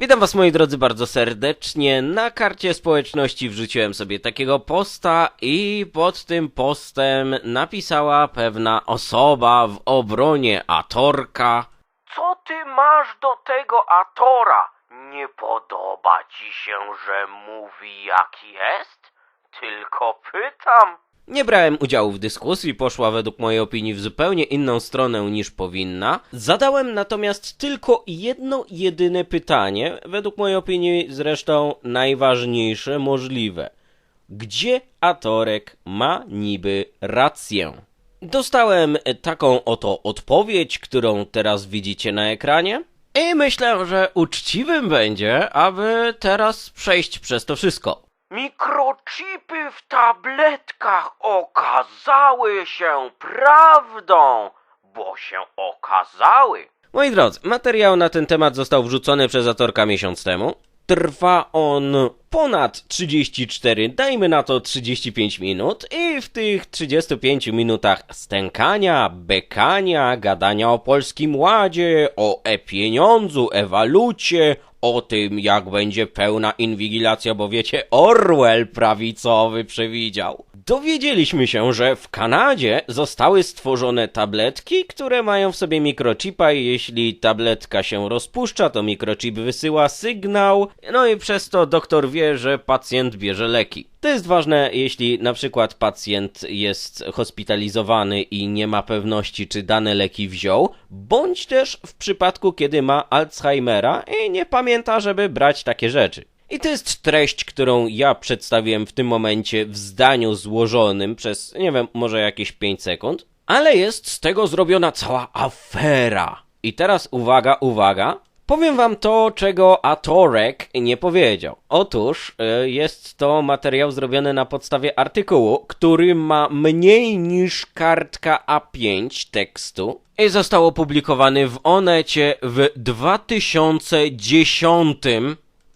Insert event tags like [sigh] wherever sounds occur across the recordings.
Witam was moi drodzy bardzo serdecznie. Na karcie społeczności wrzuciłem sobie takiego posta i pod tym postem napisała pewna osoba w obronie Atorka. Co ty masz do tego Atora? Nie podoba ci się, że mówi jak jest? Tylko pytam. Nie brałem udziału w dyskusji, poszła według mojej opinii w zupełnie inną stronę niż powinna. Zadałem natomiast tylko jedno jedyne pytanie, według mojej opinii zresztą najważniejsze możliwe. Gdzie Atorek ma niby rację? Dostałem taką oto odpowiedź, którą teraz widzicie na ekranie. I myślę, że uczciwym będzie, aby teraz przejść przez to wszystko. Mikrochipy w tabletkach okazały się prawdą, bo się okazały. Moi drodzy, materiał na ten temat został wrzucony przez Atorka miesiąc temu. Trwa on ponad 34, dajmy na to 35 minut i w tych 35 minutach stękania, bekania, gadania o polskim ładzie, o e-pieniądzu, e-walucie, o tym jak będzie pełna inwigilacja, bo wiecie, Orwell prawicowy przewidział. Dowiedzieliśmy się, że w Kanadzie zostały stworzone tabletki, które mają w sobie mikrochipa i jeśli tabletka się rozpuszcza, to mikrochip wysyła sygnał, no i przez to doktor wie, że pacjent bierze leki. To jest ważne, jeśli na przykład pacjent jest hospitalizowany i nie ma pewności, czy dane leki wziął, bądź też w przypadku, kiedy ma Alzheimera i nie pamięta, żeby brać takie rzeczy. I to jest treść, którą ja przedstawiłem w tym momencie w zdaniu złożonym przez, nie wiem, może jakieś 5 sekund, ale jest z tego zrobiona cała afera. I teraz uwaga, uwaga, Powiem wam to, czego Atorek nie powiedział. Otóż y, jest to materiał zrobiony na podstawie artykułu, który ma mniej niż kartka A5 tekstu i został opublikowany w Onecie w 2010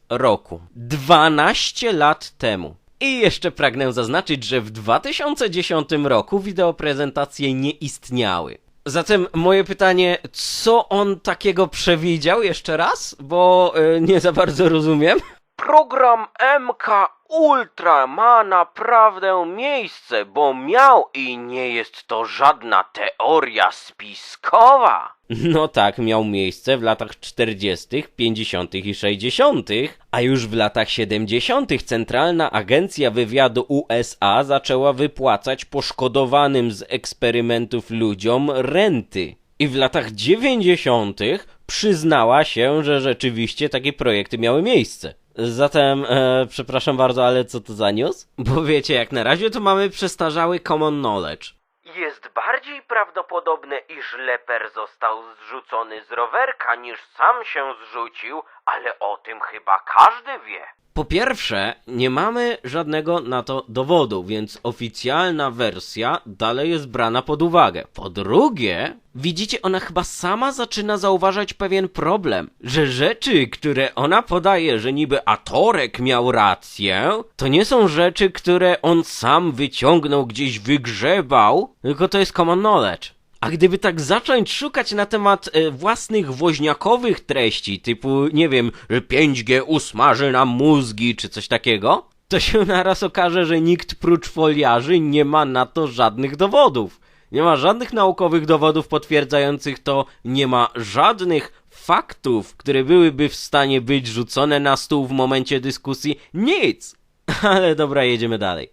roku. 12 lat temu. I jeszcze pragnę zaznaczyć, że w 2010 roku wideoprezentacje nie istniały. Zatem moje pytanie, co on takiego przewidział jeszcze raz? Bo y, nie za bardzo rozumiem. Program MK Ultra ma naprawdę miejsce, bo miał i nie jest to żadna teoria spiskowa. No tak, miał miejsce w latach 40., 50. i 60., a już w latach 70. Centralna Agencja Wywiadu USA zaczęła wypłacać poszkodowanym z eksperymentów ludziom renty. I w latach 90. przyznała się, że rzeczywiście takie projekty miały miejsce. Zatem, e, przepraszam bardzo, ale co to za news? Bo wiecie, jak na razie to mamy przestarzały common knowledge. Jest bardziej prawdopodobne, iż leper został zrzucony z rowerka, niż sam się zrzucił, ale o tym chyba każdy wie. Po pierwsze, nie mamy żadnego na to dowodu, więc oficjalna wersja dalej jest brana pod uwagę. Po drugie, widzicie, ona chyba sama zaczyna zauważać pewien problem, że rzeczy, które ona podaje, że niby Atorek miał rację, to nie są rzeczy, które on sam wyciągnął, gdzieś wygrzebał, tylko to jest common knowledge. A gdyby tak zacząć szukać na temat e, własnych woźniakowych treści, typu, nie wiem, że 5G usmaży nam mózgi, czy coś takiego, to się [laughs] naraz okaże, że nikt prócz foliarzy nie ma na to żadnych dowodów. Nie ma żadnych naukowych dowodów potwierdzających to, nie ma żadnych faktów, które byłyby w stanie być rzucone na stół w momencie dyskusji. Nic! [laughs] Ale dobra, jedziemy dalej.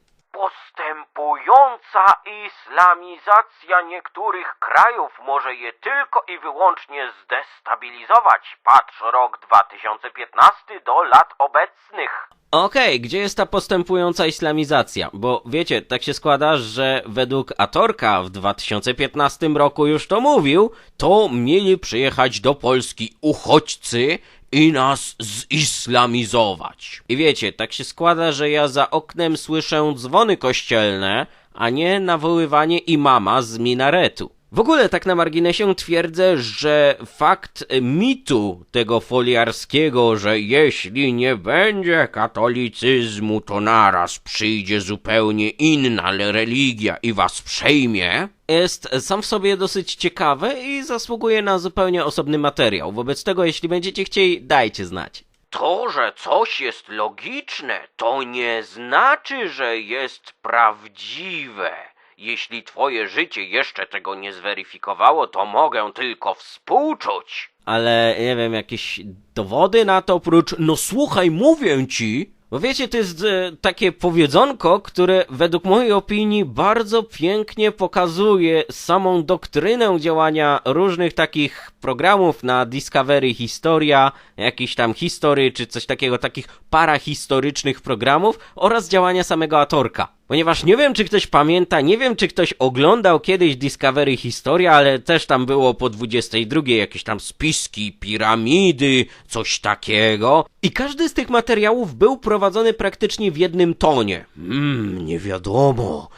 Postępująca islamizacja niektórych krajów może je tylko i wyłącznie zdestabilizować. Patrz rok 2015 do lat obecnych. Okej, gdzie jest ta postępująca islamizacja? Bo wiecie, tak się składa, że według Atorka w 2015 roku już to mówił, to mieli przyjechać do Polski uchodźcy i nas zislamizować. I wiecie, tak się składa, że ja za oknem słyszę dzwony kościelne, a nie nawoływanie imama z minaretu. W ogóle tak na marginesie twierdzę, że fakt mitu tego foliarskiego, że jeśli nie będzie katolicyzmu, to naraz przyjdzie zupełnie inna religia i was przejmie, jest sam w sobie dosyć ciekawy i zasługuje na zupełnie osobny materiał. Wobec tego, jeśli będziecie chcieli, dajcie znać. To, że coś jest logiczne, to nie znaczy, że jest prawdziwe. Jeśli twoje życie jeszcze tego nie zweryfikowało, to mogę tylko współczuć. Ale nie wiem, jakieś dowody na to oprócz, no słuchaj, mówię ci. Bo wiecie, to jest e, takie powiedzonko, które według mojej opinii bardzo pięknie pokazuje samą doktrynę działania różnych takich programów na Discovery Historia, jakiś tam history, czy coś takiego, takich parahistorycznych programów oraz działania samego Atorka. Ponieważ nie wiem, czy ktoś pamięta, nie wiem, czy ktoś oglądał kiedyś Discovery Historia, ale też tam było po 22 jakieś tam spiski, piramidy, coś takiego. I każdy z tych materiałów był prowadzony praktycznie w jednym tonie. Mmm, nie wiadomo.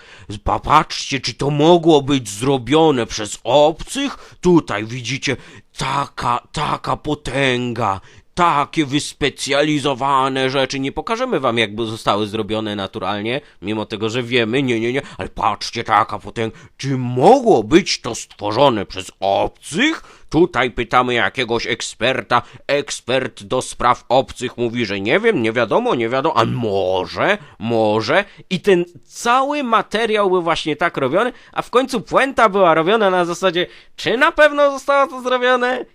Popatrzcie, czy to mogło być zrobione przez obcych? Tutaj widzicie, taka, taka potęga, takie wyspecjalizowane rzeczy. Nie pokażemy wam, jakby zostały zrobione naturalnie, mimo tego, że wiemy, nie, nie, nie, ale patrzcie, taka potęga. Czy mogło być to stworzone przez obcych? Tutaj pytamy jakiegoś eksperta. Ekspert do spraw obcych mówi, że nie wiem, nie wiadomo, nie wiadomo, a może, może. I ten cały materiał był właśnie tak robiony, a w końcu puenta była robiona na zasadzie, czy na pewno zostało to zrobione?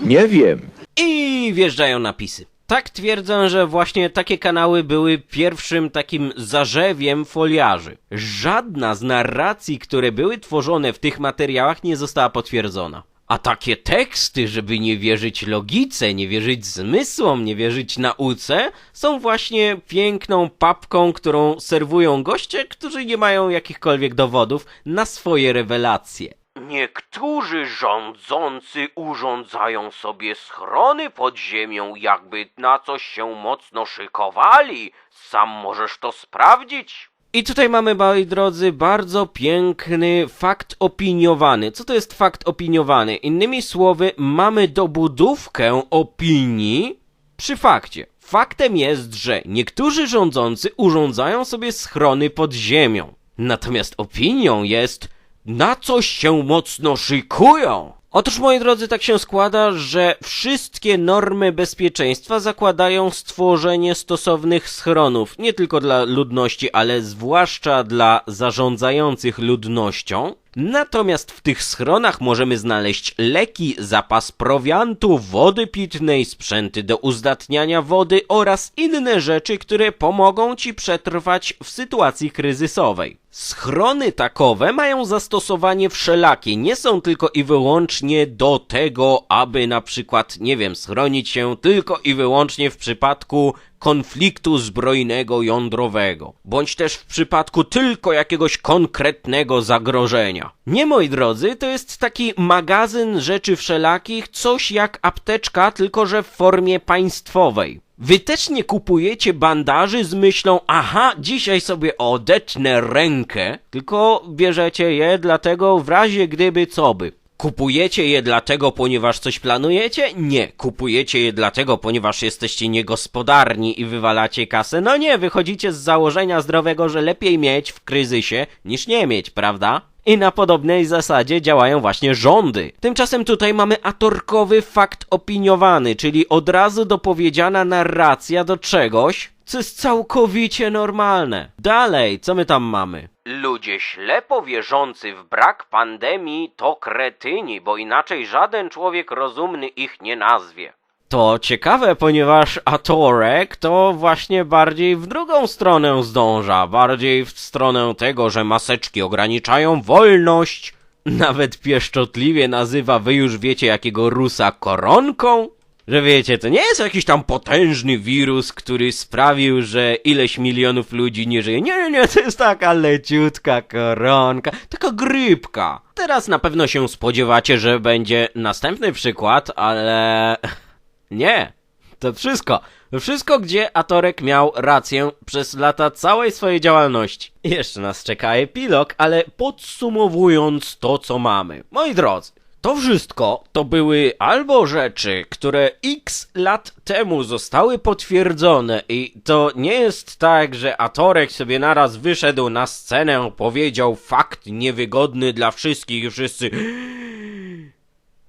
Nie wiem. I wjeżdżają napisy. Tak twierdzę, że właśnie takie kanały były pierwszym takim zarzewiem foliarzy. Żadna z narracji, które były tworzone w tych materiałach nie została potwierdzona. A takie teksty, żeby nie wierzyć logice, nie wierzyć zmysłom, nie wierzyć nauce, są właśnie piękną papką, którą serwują goście, którzy nie mają jakichkolwiek dowodów na swoje rewelacje. Niektórzy rządzący urządzają sobie schrony pod ziemią, jakby na coś się mocno szykowali. Sam możesz to sprawdzić. I tutaj mamy, moi drodzy, bardzo piękny fakt opiniowany. Co to jest fakt opiniowany? Innymi słowy, mamy dobudówkę opinii przy fakcie. Faktem jest, że niektórzy rządzący urządzają sobie schrony pod ziemią. Natomiast opinią jest, na coś się mocno szykują. Otóż, moi drodzy, tak się składa, że wszystkie normy bezpieczeństwa zakładają stworzenie stosownych schronów, nie tylko dla ludności, ale zwłaszcza dla zarządzających ludnością. Natomiast w tych schronach możemy znaleźć leki, zapas prowiantu, wody pitnej, sprzęty do uzdatniania wody oraz inne rzeczy, które pomogą ci przetrwać w sytuacji kryzysowej. Schrony takowe mają zastosowanie wszelakie, nie są tylko i wyłącznie do tego, aby na przykład, nie wiem, schronić się tylko i wyłącznie w przypadku konfliktu zbrojnego jądrowego, bądź też w przypadku tylko jakiegoś konkretnego zagrożenia. Nie, moi drodzy, to jest taki magazyn rzeczy wszelakich, coś jak apteczka, tylko że w formie państwowej. Wy też nie kupujecie bandaży z myślą, aha, dzisiaj sobie odetnę rękę, tylko bierzecie je dlatego w razie gdyby co by. Kupujecie je dlatego, ponieważ coś planujecie? Nie. Kupujecie je dlatego, ponieważ jesteście niegospodarni i wywalacie kasę? No nie, wychodzicie z założenia zdrowego, że lepiej mieć w kryzysie niż nie mieć, prawda? I na podobnej zasadzie działają właśnie rządy. Tymczasem tutaj mamy atorkowy fakt opiniowany, czyli od razu dopowiedziana narracja do czegoś, co jest całkowicie normalne. Dalej, co my tam mamy? Ludzie ślepo wierzący w brak pandemii to kretyni, bo inaczej żaden człowiek rozumny ich nie nazwie. To ciekawe, ponieważ Atorek to właśnie bardziej w drugą stronę zdąża, bardziej w stronę tego, że maseczki ograniczają wolność. Nawet pieszczotliwie nazywa wy już wiecie jakiego Rusa koronką. Że wiecie, to nie jest jakiś tam potężny wirus, który sprawił, że ileś milionów ludzi nie żyje. Nie, nie, nie, to jest taka leciutka koronka, taka grypka. Teraz na pewno się spodziewacie, że będzie następny przykład, ale... [laughs] Nie, to wszystko. Wszystko, gdzie Atorek miał rację przez lata całej swojej działalności. Jeszcze nas czeka epilog, ale podsumowując to, co mamy. Moi drodzy, to wszystko to były albo rzeczy, które x lat temu zostały potwierdzone i to nie jest tak, że Atorek sobie naraz wyszedł na scenę, powiedział fakt niewygodny dla wszystkich i wszyscy...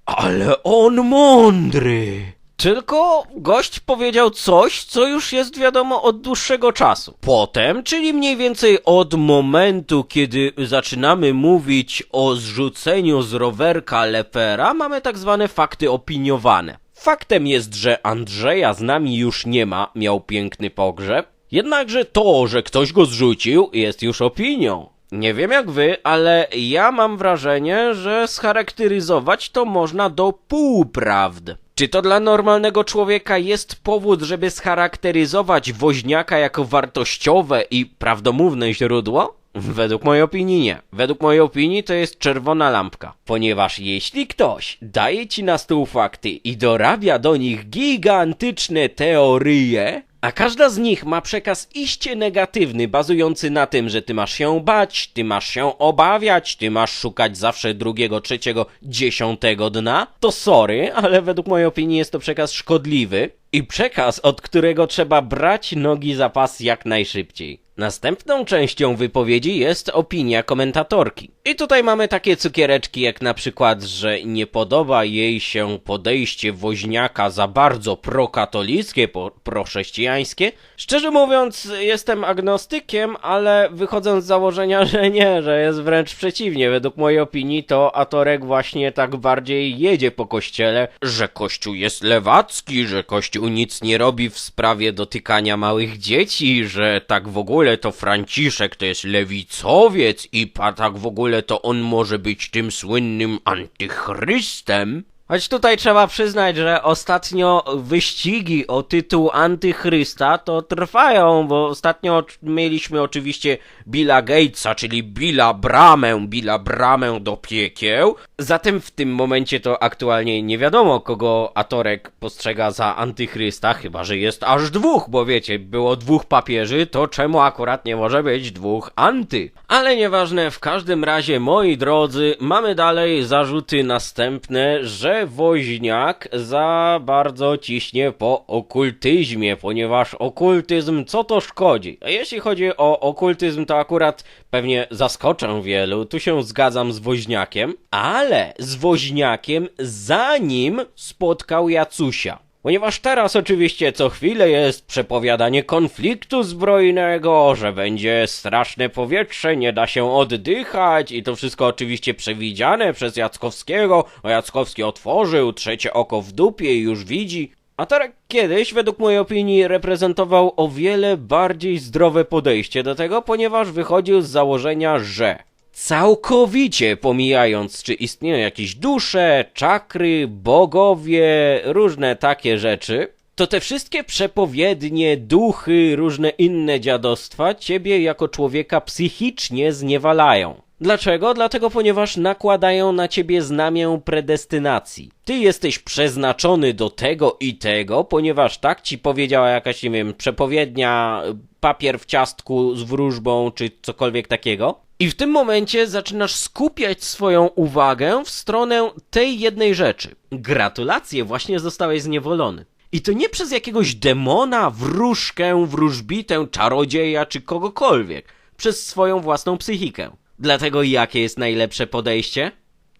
Ale on mądry! Tylko gość powiedział coś, co już jest wiadomo od dłuższego czasu. Potem, czyli mniej więcej od momentu, kiedy zaczynamy mówić o zrzuceniu z rowerka lepera, mamy tak zwane fakty opiniowane. Faktem jest, że Andrzeja z nami już nie ma, miał piękny pogrzeb. Jednakże to, że ktoś go zrzucił, jest już opinią. Nie wiem jak wy, ale ja mam wrażenie, że scharakteryzować to można do półprawd. Czy to dla normalnego człowieka jest powód, żeby scharakteryzować woźniaka jako wartościowe i prawdomówne źródło? Według mojej opinii nie. Według mojej opinii to jest czerwona lampka. Ponieważ jeśli ktoś daje ci na stół fakty i dorabia do nich gigantyczne teorie, a każda z nich ma przekaz iście negatywny, bazujący na tym, że ty masz się bać, ty masz się obawiać, ty masz szukać zawsze drugiego, trzeciego, dziesiątego dna, to sorry, ale według mojej opinii jest to przekaz szkodliwy i przekaz, od którego trzeba brać nogi za pas jak najszybciej. Następną częścią wypowiedzi jest opinia komentatorki. I tutaj mamy takie cukiereczki jak na przykład, że nie podoba jej się podejście woźniaka za bardzo prokatolickie, prochrześcijańskie. Szczerze mówiąc, jestem agnostykiem, ale wychodzę z założenia, [laughs] że nie, że jest wręcz przeciwnie. Według mojej opinii to Atorek właśnie tak bardziej jedzie po kościele, że kościół jest lewacki, że kościół nic nie robi w sprawie dotykania małych dzieci, że tak w ogóle to Franciszek to jest lewicowiec i pa tak w ogóle to on może być tym słynnym antychrystem. Choć tutaj trzeba przyznać, że ostatnio wyścigi o tytuł antychrysta to trwają, bo ostatnio mieliśmy oczywiście Billa Gatesa, czyli Billa Bramę, Billa Bramę do piekieł. Zatem w tym momencie to aktualnie nie wiadomo, kogo Atorek postrzega za antychrysta, chyba że jest aż dwóch, bo wiecie, było dwóch papieży, to czemu akurat nie może być dwóch anty? Ale nieważne, w każdym razie, moi drodzy, mamy dalej zarzuty następne, że woźniak za bardzo ciśnie po okultyzmie, ponieważ okultyzm co to szkodzi? A jeśli chodzi o okultyzm, to akurat pewnie zaskoczę wielu, tu się zgadzam z woźniakiem, ale z woźniakiem zanim spotkał Jacusia. Ponieważ teraz oczywiście co chwilę jest przepowiadanie konfliktu zbrojnego, że będzie straszne powietrze, nie da się oddychać i to wszystko oczywiście przewidziane przez Jackowskiego, a Jackowski otworzył trzecie oko w dupie i już widzi. A Tarek kiedyś, według mojej opinii, reprezentował o wiele bardziej zdrowe podejście do tego, ponieważ wychodził z założenia, że całkowicie pomijając, czy istnieją jakieś dusze, czakry, bogowie, różne takie rzeczy, to te wszystkie przepowiednie, duchy, różne inne dziadostwa ciebie jako człowieka psychicznie zniewalają. Dlaczego? Dlatego, ponieważ nakładają na ciebie znamię predestynacji. Ty jesteś przeznaczony do tego i tego, ponieważ tak ci powiedziała jakaś, nie wiem, przepowiednia, papier w ciastku z wróżbą, czy cokolwiek takiego. I w tym momencie zaczynasz skupiać swoją uwagę w stronę tej jednej rzeczy. Gratulacje, właśnie zostałeś zniewolony. I to nie przez jakiegoś demona, wróżkę, wróżbitę, czarodzieja czy kogokolwiek. Przez swoją własną psychikę. Dlatego jakie jest najlepsze podejście?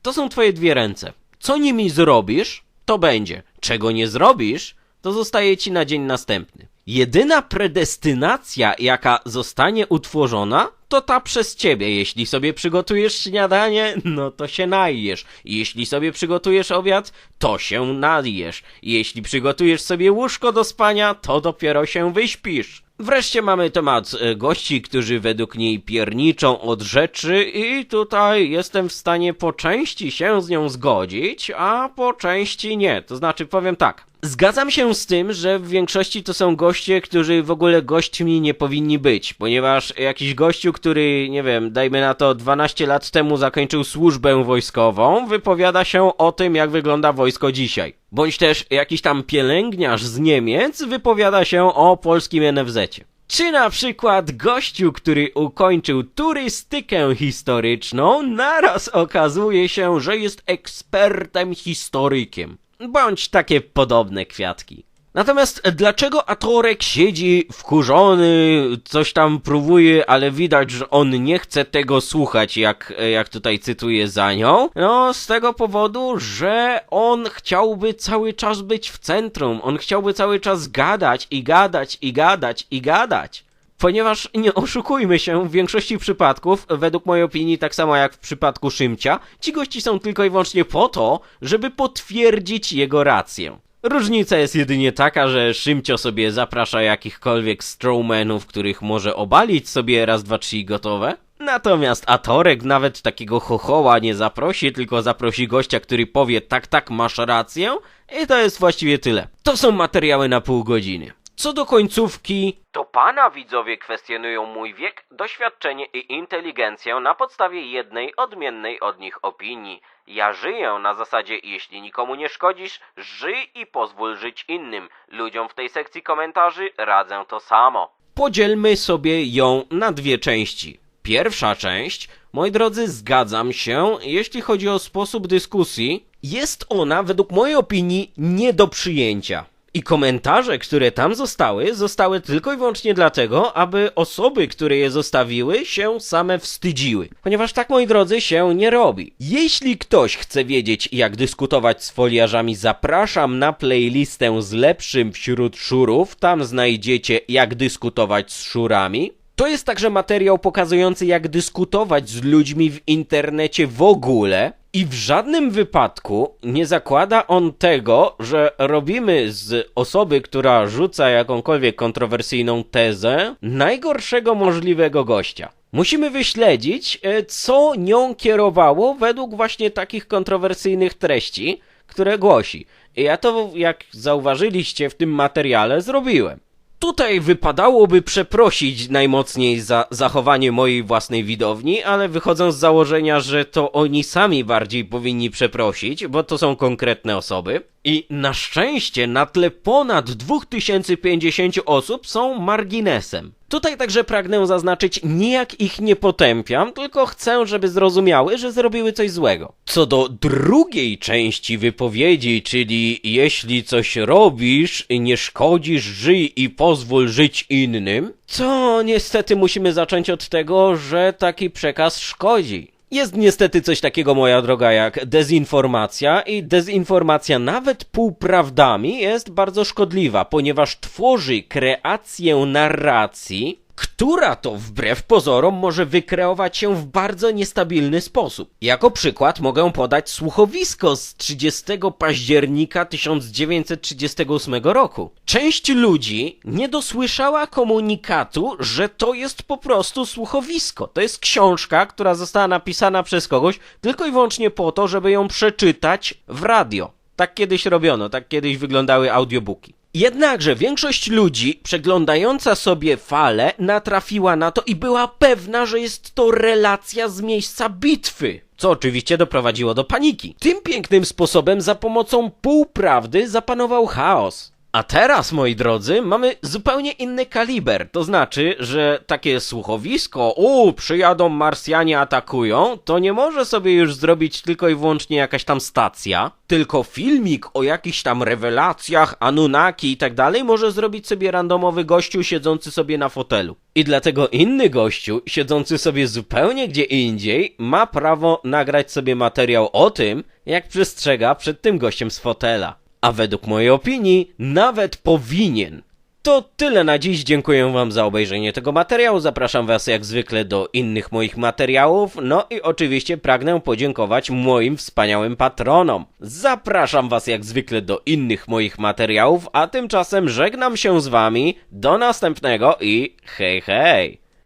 To są twoje dwie ręce. Co nimi zrobisz, to będzie. Czego nie zrobisz, to zostaje ci na dzień następny. Jedyna predestynacja, jaka zostanie utworzona, to ta przez ciebie. Jeśli sobie przygotujesz śniadanie, no to się najesz. Jeśli sobie przygotujesz obiad, to się najesz. Jeśli przygotujesz sobie łóżko do spania, to dopiero się wyśpisz. Wreszcie mamy temat e, gości, którzy według niej pierniczą od rzeczy i tutaj jestem w stanie po części się z nią zgodzić, a po części nie. To znaczy powiem tak. Zgadzam się z tym, że w większości to są goście, którzy w ogóle gośćmi nie powinni być, ponieważ jakiś gościu, który, nie wiem, dajmy na to 12 lat temu zakończył służbę wojskową, wypowiada się o tym, jak wygląda wojsko dzisiaj. Bądź też jakiś tam pielęgniarz z Niemiec wypowiada się o polskim NFZ-cie. Czy na przykład gościu, który ukończył turystykę historyczną, naraz okazuje się, że jest ekspertem historykiem. Bądź takie podobne kwiatki. Natomiast dlaczego Atorek siedzi wkurzony, coś tam próbuje, ale widać, że on nie chce tego słuchać, jak, jak tutaj cytuję za nią? No, z tego powodu, że on chciałby cały czas być w centrum, on chciałby cały czas gadać i gadać i gadać i gadać. Ponieważ nie oszukujmy się, w większości przypadków, według mojej opinii, tak samo jak w przypadku Szymcia, ci gości są tylko i wyłącznie po to, żeby potwierdzić jego rację. Różnica jest jedynie taka, że Szymcio sobie zaprasza jakichkolwiek strowmenów, których może obalić sobie raz, dwa, trzy gotowe. Natomiast Atorek nawet takiego chochoła nie zaprosi, tylko zaprosi gościa, który powie tak, tak, masz rację i to jest właściwie tyle. To są materiały na pół godziny. Co do końcówki, to pana widzowie kwestionują mój wiek, doświadczenie i inteligencję na podstawie jednej odmiennej od nich opinii. Ja żyję na zasadzie jeśli nikomu nie szkodzisz, żyj i pozwól żyć innym. Ludziom w tej sekcji komentarzy radzę to samo. Podzielmy sobie ją na dwie części. Pierwsza część, moi drodzy, zgadzam się, jeśli chodzi o sposób dyskusji, jest ona według mojej opinii nie do przyjęcia. I komentarze, które tam zostały, zostały tylko i wyłącznie dlatego, aby osoby, które je zostawiły, się same wstydziły. Ponieważ tak, moi drodzy, się nie robi. Jeśli ktoś chce wiedzieć, jak dyskutować z foliarzami, zapraszam na playlistę z lepszym wśród szurów. Tam znajdziecie, jak dyskutować z szurami. To jest także materiał pokazujący, jak dyskutować z ludźmi w internecie w ogóle. I w żadnym wypadku nie zakłada on tego, że robimy z osoby, która rzuca jakąkolwiek kontrowersyjną tezę, najgorszego możliwego gościa. Musimy wyśledzić, e, co nią kierowało według właśnie takich kontrowersyjnych treści, które głosi. I ja to, jak zauważyliście w tym materiale, zrobiłem. Tutaj wypadałoby przeprosić najmocniej za zachowanie mojej własnej widowni, ale wychodzą z założenia, że to oni sami bardziej powinni przeprosić, bo to są konkretne osoby. I na szczęście na tle ponad 2050 osób są marginesem. Tutaj także pragnę zaznaczyć, nie jak ich nie potępiam, tylko chcę, żeby zrozumiały, że zrobiły coś złego. Co do drugiej części wypowiedzi, czyli jeśli coś robisz, nie szkodzisz, żyj i pozwól żyć innym, to niestety musimy zacząć od tego, że taki przekaz szkodzi. Jest niestety coś takiego, moja droga, jak dezinformacja i dezinformacja nawet półprawdami jest bardzo szkodliwa, ponieważ tworzy kreację narracji, która to wbrew pozorom może wykreować się w bardzo niestabilny sposób. Jako przykład mogę podać słuchowisko z 30 października 1938 roku. Część ludzi nie dosłyszała komunikatu, że to jest po prostu słuchowisko. To jest książka, która została napisana przez kogoś tylko i wyłącznie po to, żeby ją przeczytać w radio. Tak kiedyś robiono, tak kiedyś wyglądały audiobooki. Jednakże większość ludzi przeglądająca sobie falę natrafiła na to i była pewna, że jest to relacja z miejsca bitwy. Co oczywiście doprowadziło do paniki. Tym pięknym sposobem za pomocą półprawdy zapanował chaos. A teraz, moi drodzy, mamy zupełnie inny kaliber. To znaczy, że takie słuchowisko, u, przyjadą Marsjanie, atakują, to nie może sobie już zrobić tylko i wyłącznie jakaś tam stacja, tylko filmik o jakichś tam rewelacjach, Anunnaki i tak dalej może zrobić sobie randomowy gościu siedzący sobie na fotelu. I dlatego inny gościu, siedzący sobie zupełnie gdzie indziej, ma prawo nagrać sobie materiał o tym, jak przestrzega przed tym gościem z fotela a według mojej opinii nawet powinien. To tyle na dziś, dziękuję wam za obejrzenie tego materiału, zapraszam was jak zwykle do innych moich materiałów, no i oczywiście pragnę podziękować moim wspaniałym patronom. Zapraszam was jak zwykle do innych moich materiałów, a tymczasem żegnam się z wami, do następnego i hej hej!